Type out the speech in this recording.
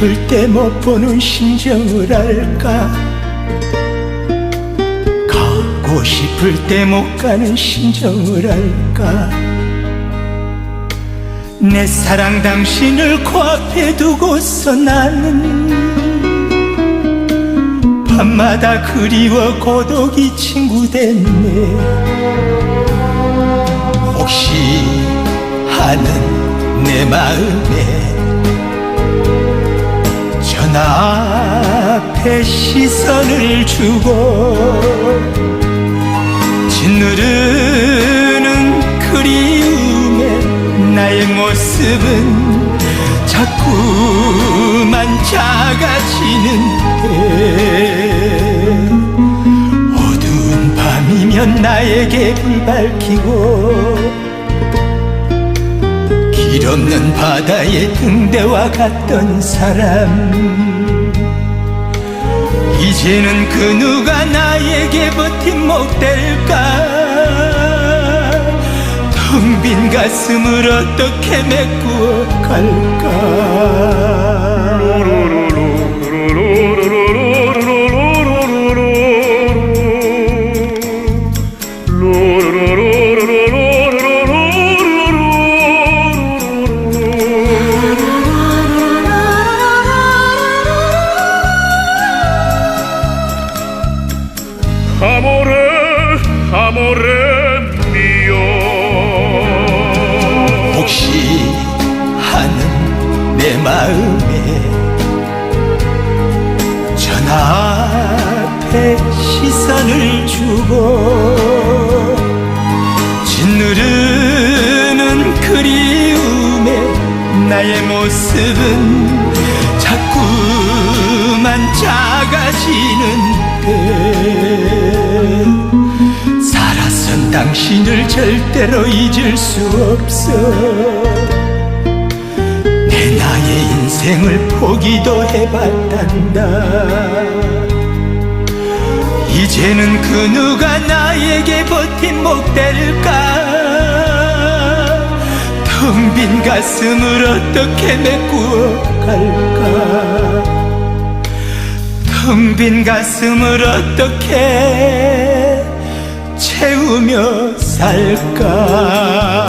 싶을 때 못 보는 심정을 알까 가고 싶을 때 못 가는 심정을 알까? 내 사랑 당신을 코앞에 두고서 나는 밤마다 그리워 고독이 친구 됐네. 혹시 하는 내 마음에 전화 앞에 시선을 주고 짓누르는 그리움에 나의 모습은 자꾸만 작아지는데 어두운 밤이면 나에게 불 밝히고 길 없는 바다의 등대와 같던 사람 이제는 그 누가 나에게 버팀목 될까? 텅 빈 가슴을 어떻게 메꾸어 갈까 Amore, amore mio 혹시 하는 내 마음에 전화 앞에 시선을 주고 짓누르는 그리움에 나의 모습은 당신을 절대로 잊을 수 없어. 내 나의 인생을 포기도 해봤단다. 이제는 그 누가 나에게 버팀목 될까? 텅 빈 가슴을 어떻게 메꾸어 갈까? 텅 빈 가슴을 어떻게 채우며 살까